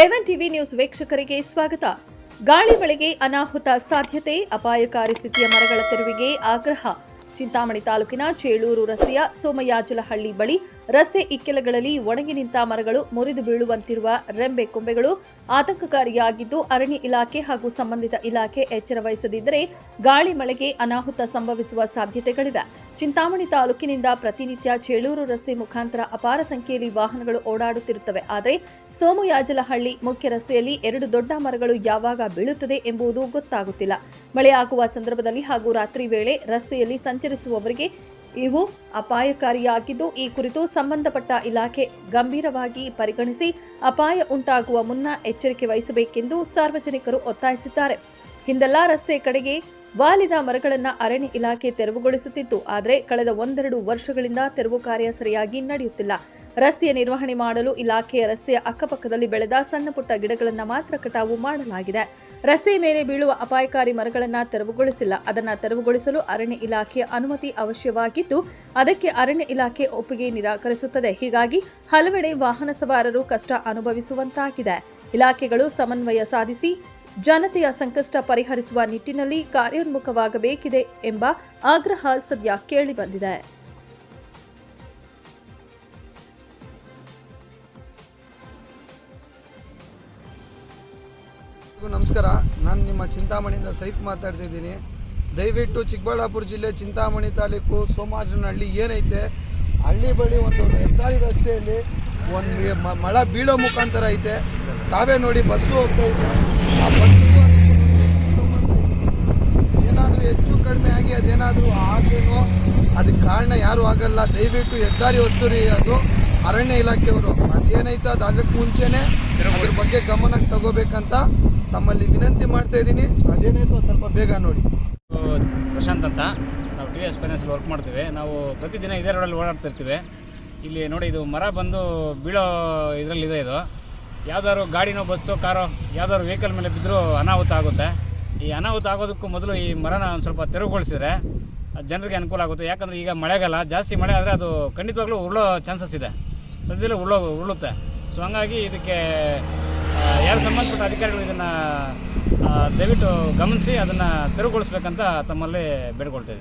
A one TV news ವೀಕ್ಷಕರಿಗೆ ಸ್ವಾಗತ. ಗಾಳಿ ಮಳೆಗೆ ಅನಾಹುತ ಸಾಧ್ಯತೆ ಅಪಾಯಕಾರಿ ಸ್ಥಿತಿಯ ಮರಗಳ ತೆರವಿಗೆ ಆಗ್ರಹ. ಚಿಂತಾಮಣಿ ತಾಲೂಕಿನ ಚೇಳೂರು ರಸ್ತೆಯ ಸೋಮಯಾಜುಲಹಳ್ಳಿ ಬಳಿ ರಸ್ತೆ ಇಕ್ಕೆಲಗಳಲ್ಲಿ ಒಣಗಿ ನಿಂತ ಮರಗಳು ಮುರಿದು ಬೀಳುವಂತಿರುವ ರೆಂಬೆ ಕೊಂಬೆಗಳು ಆತಂಕಕಾರಿಯಾಗಿದ್ದು ಅರಣ್ಯ ಇಲಾಖೆ ಹಾಗೂ ಸಂಬಂಧಿತ ಇಲಾಖೆ ಎಚ್ಚರ ವಹಿಸದಿದ್ದರೆ ಗಾಳಿ ಮಳೆಗೆ ಅನಾಹುತ ಸಂಭವಿಸುವ ಸಾಧ್ಯತೆಗಳಿವೆ. ಚಿಂತಾಮಣಿ ತಾಲೂಕಿನಿಂದ ಪ್ರತಿನಿತ್ಯ ಚೇಳೂರು ರಸ್ತೆ ಮುಖಾಂತರ ಅಪಾರ ಸಂಖ್ಯೆಯಲ್ಲಿ ವಾಹನಗಳು ಓಡಾಡುತ್ತಿರುತ್ತವೆ. ಆದರೆ ಸೋಮಯಾಜಲಹಳ್ಳಿ ಮುಖ್ಯ ರಸ್ತೆಯಲ್ಲಿ ಎರಡು ದೊಡ್ಡ ಮರಗಳು ಯಾವಾಗ ಬೀಳುತ್ತದೆ ಎಂಬುದು ಗೊತ್ತಾಗುತ್ತಿಲ್ಲ. ಮಳೆಯಾಗುವ ಸಂದರ್ಭದಲ್ಲಿ ಹಾಗೂ ರಾತ್ರಿ ವೇಳೆ ರಸ್ತೆಯಲ್ಲಿ ಸಂಚರಿಸುವವರಿಗೆ ಇವು ಅಪಾಯಕಾರಿಯಾಗಿದ್ದು, ಈ ಕುರಿತು ಸಂಬಂಧಪಟ್ಟ ಇಲಾಖೆ ಗಂಭೀರವಾಗಿ ಪರಿಗಣಿಸಿ ಅಪಾಯ ಉಂಟಾಗುವ ಮುನ್ನ ಎಚ್ಚರಿಕೆ ವಹಿಸಬೇಕೆಂದು ಸಾರ್ವಜನಿಕರು ಒತ್ತಾಯಿಸಿದ್ದಾರೆ. ಹಿಂದೆಲ್ಲಾ ರಸ್ತೆ ಕಡೆಗೆ ವಾಲಿದ ಮರಗಳನ್ನು ಅರಣ್ಯ ಇಲಾಖೆ ತೆರವುಗೊಳಿಸುತ್ತಿತ್ತು, ಆದರೆ ಕಳೆದ ಒಂದೆರಡು ವರ್ಷಗಳಿಂದ ತೆರವು ಕಾರ್ಯ ಸರಿಯಾಗಿ ನಡೆಯುತ್ತಿಲ್ಲ. ರಸ್ತೆಯ ನಿರ್ವಹಣೆ ಮಾಡಲು ಇಲಾಖೆಯ ರಸ್ತೆಯ ಅಕ್ಕಪಕ್ಕದಲ್ಲಿ ಬೆಳೆದ ಸಣ್ಣ ಪುಟ್ಟ ಗಿಡಗಳನ್ನು ಮಾತ್ರ ಕಟಾವು ಮಾಡಲಾಗಿದೆ. ರಸ್ತೆಯ ಮೇಲೆ ಬೀಳುವ ಅಪಾಯಕಾರಿ ಮರಗಳನ್ನು ತೆರವುಗೊಳಿಸಿಲ್ಲ. ಅದನ್ನು ತೆರವುಗೊಳಿಸಲು ಅರಣ್ಯ ಇಲಾಖೆಯ ಅನುಮತಿ ಅವಶ್ಯವಾಗಿದ್ದು, ಅದಕ್ಕೆ ಅರಣ್ಯ ಇಲಾಖೆ ಒಪ್ಪಿಗೆ ನಿರಾಕರಿಸುತ್ತದೆ. ಹೀಗಾಗಿ ಹಲವೆಡೆ ವಾಹನ ಸವಾರರು ಕಷ್ಟ ಅನುಭವಿಸುವಂತಾಗಿದೆ. ಇಲಾಖೆಗಳು ಸಮನ್ವಯ ಸಾಧಿಸಿ ಜನತೆಯ ಸಂಕಷ್ಟ ಪರಿಹರಿಸುವ ನಿಟ್ಟಿನಲ್ಲಿ ಕಾರ್ಯೋನ್ಮುಖವಾಗಬೇಕಿದೆ ಎಂಬ ಆಗ್ರಹ ಸದ್ಯ ಕೇಳಿಬಂದಿದೆ ನಮಸ್ಕಾರ. ನಾನು ನಿಮ್ಮ ಚಿಂತಾಮಣಿಯಿಂದ ಸೈಫ್ ಮಾತಾಡ್ತಿದ್ದೀನಿ ದಯವಿಟ್ಟು ಚಿಕ್ಕಬಳ್ಳಾಪುರ ಜಿಲ್ಲೆ ಚಿಂತಾಮಣಿ ತಾಲೂಕು ಸೋಮಾಜನಹಳ್ಳಿ ಏನೈತೆ? ಹಳ್ಳಿ ಬಳಿ ಒಂದು ಹೆದ್ದಾರಿ ರಸ್ತೆಯಲ್ಲಿ ಒಂದು ಮಳೆ ಬೀಳೋ ಮುಖಾಂತರ ಐತೆ. ತಾವೇ ನೋಡಿ ಬಸ್ಸು ಹೋಗ್ತಾ ಏನಾದರೂ ಹೆಚ್ಚು ಕಡಿಮೆ ಆಗಿ ಅದೇನಾದರೂ ಆಗೇನೋ ಅದಕ್ಕೆ ಕಾರಣ ಯಾರು ಆಗಲ್ಲ. ದಯವಿಟ್ಟು ಹೆದ್ದಾರಿ ವಸ್ತುರಿ ಅದು ಅರಣ್ಯ ಇಲಾಖೆಯವರು. ಅದೇನೈತೆ ಅದು ಆಗಕ್ಕೆ ಮುಂಚೆನೆ ಅದ್ರ ಬಗ್ಗೆ ಗಮನಕ್ಕೆ ತಗೋಬೇಕಂತ ತಮ್ಮಲ್ಲಿ ವಿನಂತಿ ಮಾಡ್ತಾ ಇದ್ದೀನಿ. ಅದೇನೈತೋ ಸ್ವಲ್ಪ ಬೇಗ ನೋಡಿ. ಪ್ರಶಾಂತ್ ಅಂತ. ನಾವು ಟಿ ವಿ ಎಸ್ ವರ್ಕ್ ಮಾಡ್ತೀವಿ. ನಾವು ಪ್ರತಿದಿನ ಇದೇ ರೋಡಲ್ಲಿ ಓಡಾಡ್ತಿರ್ತೀವಿ. ಇಲ್ಲಿ ನೋಡಿ, ಇದು ಮರ ಬಂದು ಬೀಳೋ ಇದರಲ್ಲಿದೆ ಇದು. ಯಾವ್ದಾದ್ರು ಗಾಡಿನೋ, ಬಸ್ಸೋ, ಕಾರೋ, ಯಾವ್ದಾದ್ರು ವೆಹಿಕಲ್ ಮೇಲೆ ಬಿದ್ದರೂ ಅನಾಹುತ ಆಗುತ್ತೆ. ಈ ಅನಾಹುತ ಆಗೋದಕ್ಕೂ ಮೊದಲು ಈ ಮರನ ಒಂದು ಸ್ವಲ್ಪ ತೆರವುಗೊಳಿಸಿದ್ರೆ ಜನರಿಗೆ ಅನುಕೂಲ ಆಗುತ್ತೆ. ಯಾಕಂದರೆ ಈಗ ಮಳೆಗಾಲ, ಜಾಸ್ತಿ ಮಳೆ ಆದರೆ ಅದು ಖಂಡಿತವಾಗ್ಲೂ ಉರುಳೋ ಚಾನ್ಸಸ್ ಇದೆ. ಸದ್ಯದಲ್ಲೇ ಉರುಳೋ, ಉರುಳುತ್ತೆ. ಸೊ ಹಂಗಾಗಿ ಇದಕ್ಕೆ ಯಾರು ಸಂಬಂಧಪಟ್ಟ ಅಧಿಕಾರಿಗಳು ಇದನ್ನು ದಯವಿಟ್ಟು ಗಮನಿಸಿ ಅದನ್ನು ತೆರವುಗೊಳಿಸ್ಬೇಕಂತ ತಮ್ಮಲ್ಲಿ ಬೇಡ್ಕೊಳ್ತಾ